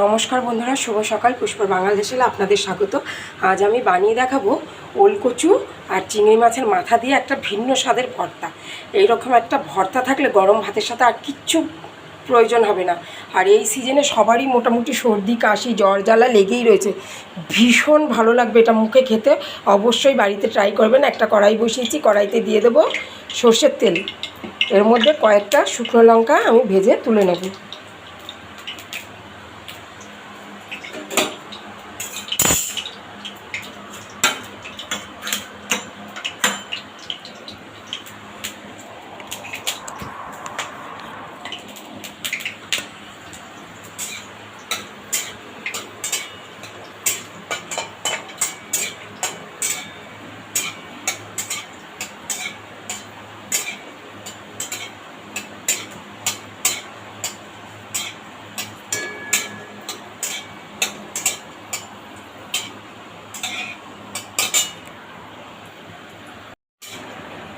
নমস্কার বন্ধুরা, শুভ সকাল। পুষ্পর বাংলাদেশে আপনাদের স্বাগত। আজ আমি বানিয়ে দেখাবো ওলকচু আর চিংড়ি মাছের মাথা দিয়ে একটা ভিন্ন স্বাদের ভর্তা। এইরকম একটা ভর্তা থাকলে গরম ভাতের সাথে আর কিচ্ছু প্রয়োজন হবে না। আর এই সিজনে সবারই মোটামুটি সর্দি, কাশি, জ্বর, জ্বালা লেগেই রয়েছে। ভীষণ ভালো লাগবে এটা মুখে খেতে। অবশ্যই বাড়িতে ট্রাই করবেন। একটা কড়াই বসিয়েছি, কড়াইতে দিয়ে দেবো সর্ষের তেল। এর মধ্যে কয়েকটা শুকনো লঙ্কা আমি ভেজে তুলে নেব।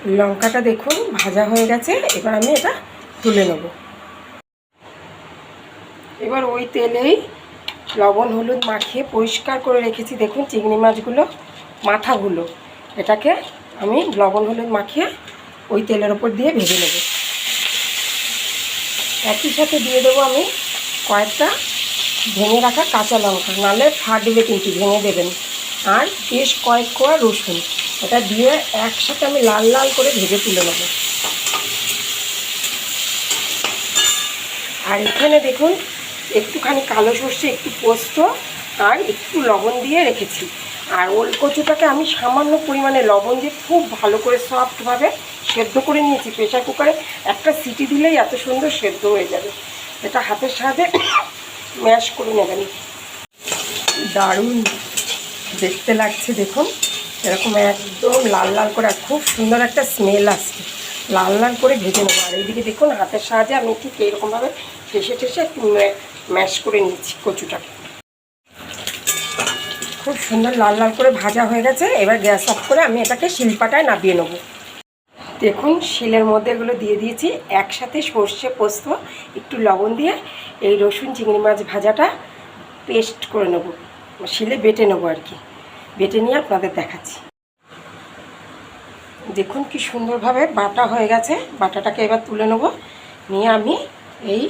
লঙ্কাটা দেখুন, ভাজা হয়ে গেছে। এবার আমি এটা তুলে নেব। এবার ওই তেলেই লবণ, হলুদ মাখিয়ে পরিষ্কার করে রেখেছি। দেখুন চিংড়ি মাছগুলো, মাথাগুলো। এটাকে আমি লবণ, হলুদ মাখিয়ে ওই তেলের ওপর দিয়ে ভেজে নেব। একই সাথে দিয়ে দেবো আমি কয়েকটা ভেঙে রাখা কাঁচা লঙ্কা। নাহলে ফাটবে কিন্তু, ভেঙে দেবেন। আর বেশ কয়েক কোয়া রসুন। এটা দিয়ে একসাথে আমি লাল লাল করে ভেজে তুলে নেব। আর এখানে দেখুন, একটুখানি কালো সর্ষে, একটু পোস্ত, আর একটু লবণ দিয়ে রেখেছি। আর ওল কচুটাকে আমি সামান্য পরিমাণে লবণ দিয়ে খুব ভালো করে সফটভাবে সেদ্ধ করে নিয়েছি প্রেশার কুকারে। একটা সিটি দিলেই এত সুন্দর সেদ্ধ হয়ে যাবে। এটা হাতের সাহায্যে ম্যাশ করে নেবেন। দারুণ দেখতে লাগছে, দেখুন। এরকম একদম লাল লাল করে খুব সুন্দর একটা স্মেল আসছে। লাল লাল করে ভেজে নেব। আর এইদিকে দেখুন, হাতের সাহায্যে আমি ঠিক এইরকমভাবে ঠেসে ঠেসে ম্যাশ করে নিচ্ছি কচুটাকে খুব সুন্দর লাল লাল করে ভাজা হয়ে গেছে। এবার গ্যাস অফ করে আমি এটাকে শিলপাটায় নাবিয়ে নেব। দেখুন, শিলের মধ্যে এগুলো দিয়ে দিয়েছি। একসাথে সর্ষে পোস্ত, একটু লবণ দিয়ে এই রসুন, চিংড়ি মাছ ভাজাটা পেস্ট করে নেব। শিলে বেটে নেব আর কি। বেটে নিয়ে আপনাদের দেখাচ্ছি। দেখুন কি সুন্দরভাবে বাটা হয়ে গেছে। বাটাটাকে এবার তুলে নেব। নিয়ে আমি এই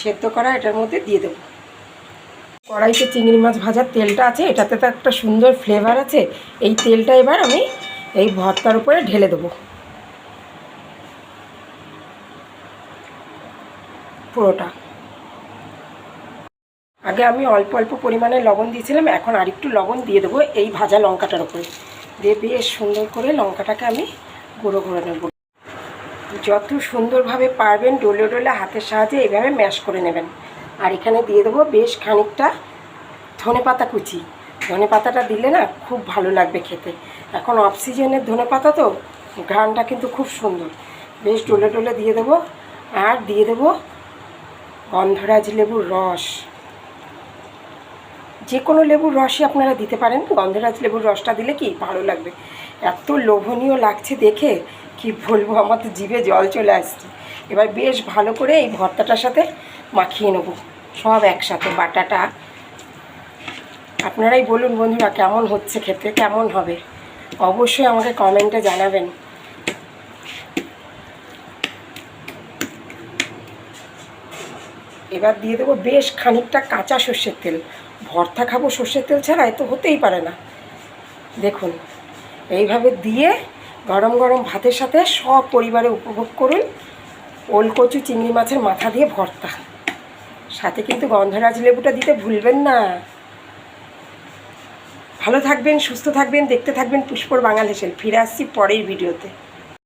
সেদ্ধ করা এটার মধ্যে দিয়ে দেবো। কড়াইতে চিংড়ি মাছ ভাজার তেলটা আছে, এটাতে তো একটা সুন্দর ফ্লেভার আছে। এই তেলটা এবার আমি এই ভর্তার উপরে ঢেলে দেবো। পুরোটা। আগে আমি অল্প অল্প পরিমাণে লবণ দিয়েছিলাম, এখন আরেকটু লবণ দিয়ে দেবো এই ভাজা লঙ্কাটার উপরে। দিয়ে বেশ সুন্দর করে লঙ্কাটাকে আমি গুঁড়ো করে নেব। যত সুন্দরভাবে পারবেন ডোলে ডোলে হাতের সাহায্যে এইভাবে ম্যাশ করে নেবেন। আর এখানে দিয়ে দেবো বেশ খানিকটা ধনে পাতা কুচি। ধনে পাতাটা দিলে না খুব ভালো লাগবে খেতে। এখন অফ সিজনের ধনে পাতা তো, ঘ্রাণটা কিন্তু খুব সুন্দর। বেশ ডোলে ডোলে দিয়ে দেবো। আর দিয়ে দেবো গন্ধরাজ লেবুর রস। যে কোনো লেবুর রসই আপনারা দিতে পারেন। গন্ধরাজ লেবুর রসটা দিলে কি ভালো লাগবে? এত লোভনীয় লাগছে দেখে, কি বলব, আমার তো জিভে জল চলে আসছে। এবার বেশ ভালো করে এই ভর্তাটার সাথে মাখিয়ে নেব। সব একসাথে, বাটাটা। আপনারাই বলুন বন্ধুরা, কেমন হচ্ছে খেতে, কেমন হবে? অবশ্যই আমাকে কমেন্টে জানাবেন। এবার দিয়ে দেবো বেশ খানিকটা কাঁচা সর্ষের তেল। ভর্তা খাব, সর্ষের তেল ছাড়া তো হতেই পারে না। দেখুন, এইভাবে দিয়ে গরম গরম ভাতের সাথে সব পরিবারে উপভোগ করুন। ওলকচু, চিংড়ি মাছের মাথা দিয়ে ভর্তা। সাথে কিন্তু গন্ধরাজ লেবুটা দিতে ভুলবেন না। ভালো থাকবেন, সুস্থ থাকবেন, দেখতে থাকবেন পুষ্পর বাঙালি হেসেল ফিরে আসছি পরের ভিডিওতে।